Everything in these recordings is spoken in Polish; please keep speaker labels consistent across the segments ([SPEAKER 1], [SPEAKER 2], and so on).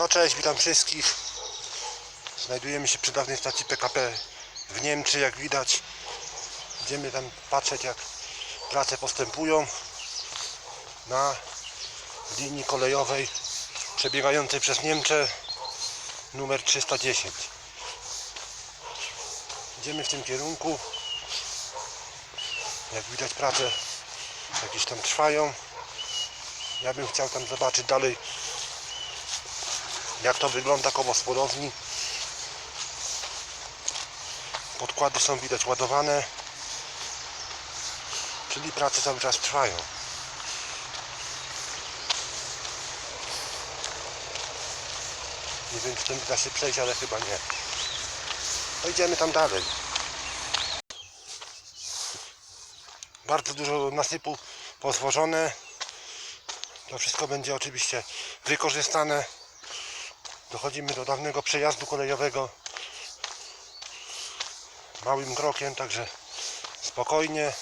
[SPEAKER 1] No cześć, witam wszystkich. Znajdujemy się przy dawnej stacji PKP w Niemczech, jak widać. Idziemy tam patrzeć, jak prace postępują na linii kolejowej przebiegającej przez Niemczech numer 310. Idziemy w tym kierunku. Jak widać prace jakieś tam trwają. Ja bym chciał tam zobaczyć dalej jak to wygląda koło spodowni. Podkłady są widać ładowane, czyli prace cały czas trwają. Nie wiem, czy tym da się przejść, ale chyba nie. No idziemy tam dalej. Bardzo dużo nasypu pozwożone. To wszystko będzie oczywiście wykorzystane. Dochodzimy do dawnego przejazdu kolejowego małym krokiem, także spokojnie.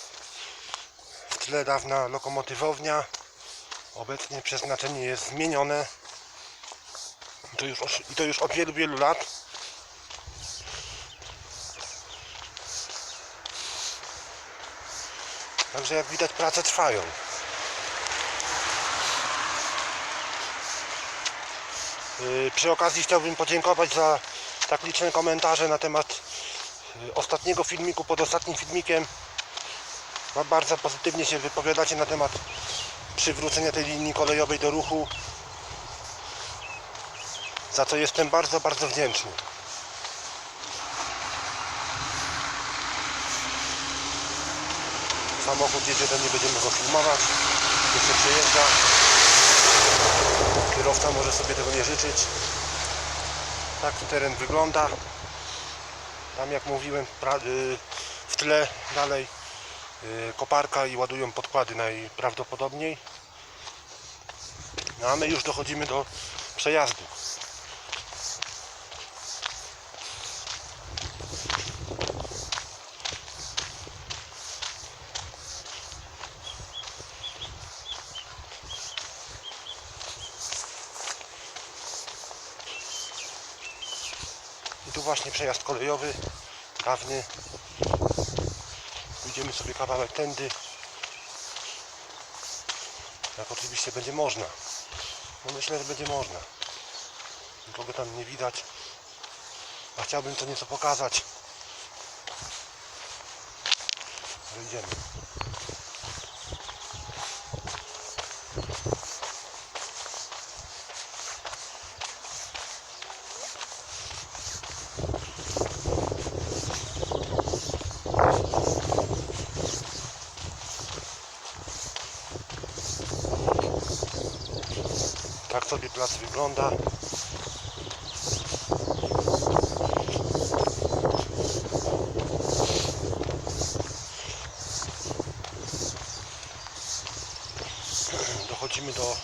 [SPEAKER 1] W tle dawna lokomotywownia. Obecnie przeznaczenie jest zmienione. I to już, i to już od wielu, wielu lat. Także jak widać prace trwają. Przy okazji chciałbym podziękować za tak liczne komentarze na temat yy, ostatniego filmiku pod ostatnim filmikiem. Ba- Bardzo pozytywnie się wypowiadacie na temat przywrócenia tej linii kolejowej do ruchu. Za co jestem bardzo, bardzo wdzięczny. Samochód jedzie, to nie będziemy go filmować. Jeszcze przejeżdża. Kierowca może sobie tego nie życzyć. Tak teren wygląda. Tam jak mówiłem y, w tle dalej y, koparka i ładują podkłady najprawdopodobniej. No a my już dochodzimy do przejazdu. I tu właśnie przejazd kolejowy, dawny. Pójdziemy sobie kawałek tędy. Jak oczywiście będzie można. No myślę, że będzie można. Nikogo tam nie widać. A chciałbym to nieco pokazać. Ale idziemy. Tak sobie plac wygląda. Dochodzimy do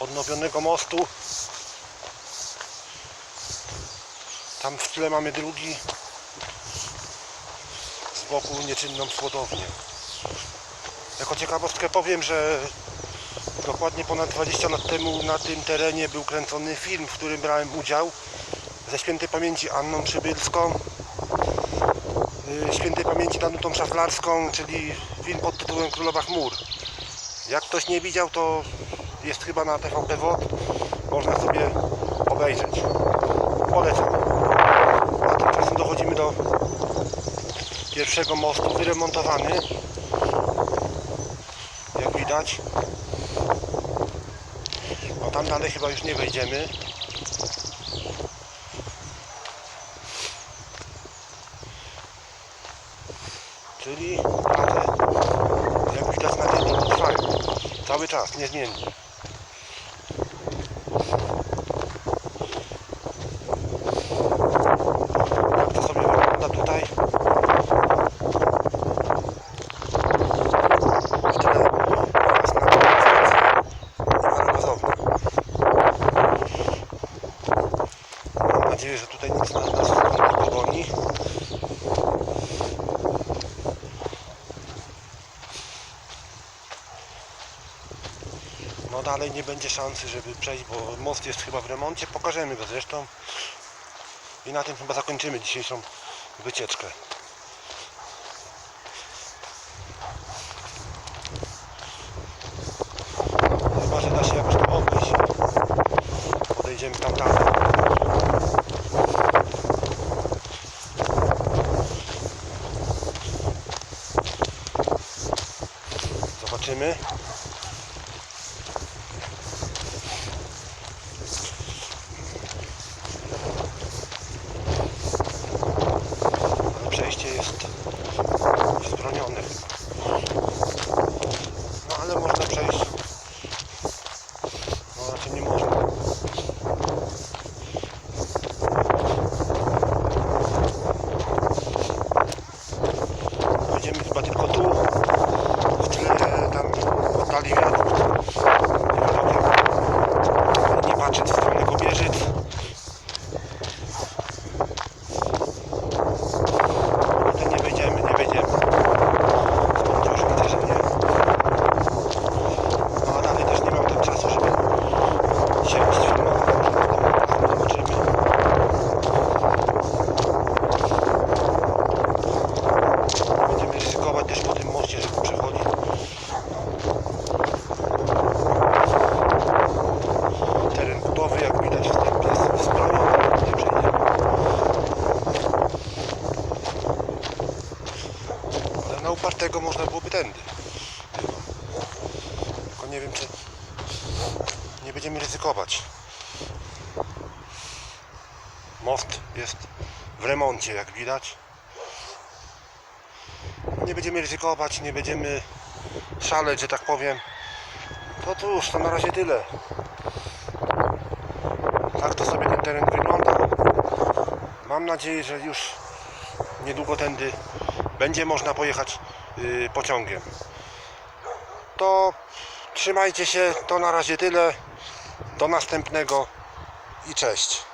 [SPEAKER 1] odnowionego mostu. Tam w tle mamy drugi. Z boku nieczynną słodownię. Jako ciekawostkę powiem, że Dokładnie ponad 20 lat temu na tym terenie był kręcony film, w którym brałem udział ze świętej pamięci Anną Przybylską, y, świętej pamięci Danutą Szaflarską, czyli film pod tytułem Królowa Chmur. Jak ktoś nie widział, to jest chyba na TVP WOT, można sobie obejrzeć. Polecam. A tymczasem dochodzimy do pierwszego mostu, wyremontowany. Jak widać. Tam dalej chyba już nie wejdziemy. Czyli prace, jak widać na linii trwają. Cały czas, niezmiennie. Jak to sobie wygląda tutaj? W tyle jasna stacja Iwana Mam nadzieję, że tutaj nic nas, nie pogoni. No dalej nie będzie szansy, żeby przejść, bo most jest chyba w remoncie. Pokażemy go zresztą. I na tym chyba zakończymy dzisiejszą wycieczkę. Chyba, że da się jakoś to obejść. Podejdziemy tam dalej. Zobaczymy. Ale 到底น na upartego można byłoby tędy. Tylko nie wiem, czy nie będziemy ryzykować. Most jest w remoncie, jak widać. Nie będziemy ryzykować, nie będziemy szaleć, że tak powiem. To cóż, to na razie tyle. Tak to sobie ten teren wygląda. Mam nadzieję, że już niedługo tędy będzie można pojechać yy, pociągiem. To trzymajcie się, to na razie tyle. Do następnego i cześć.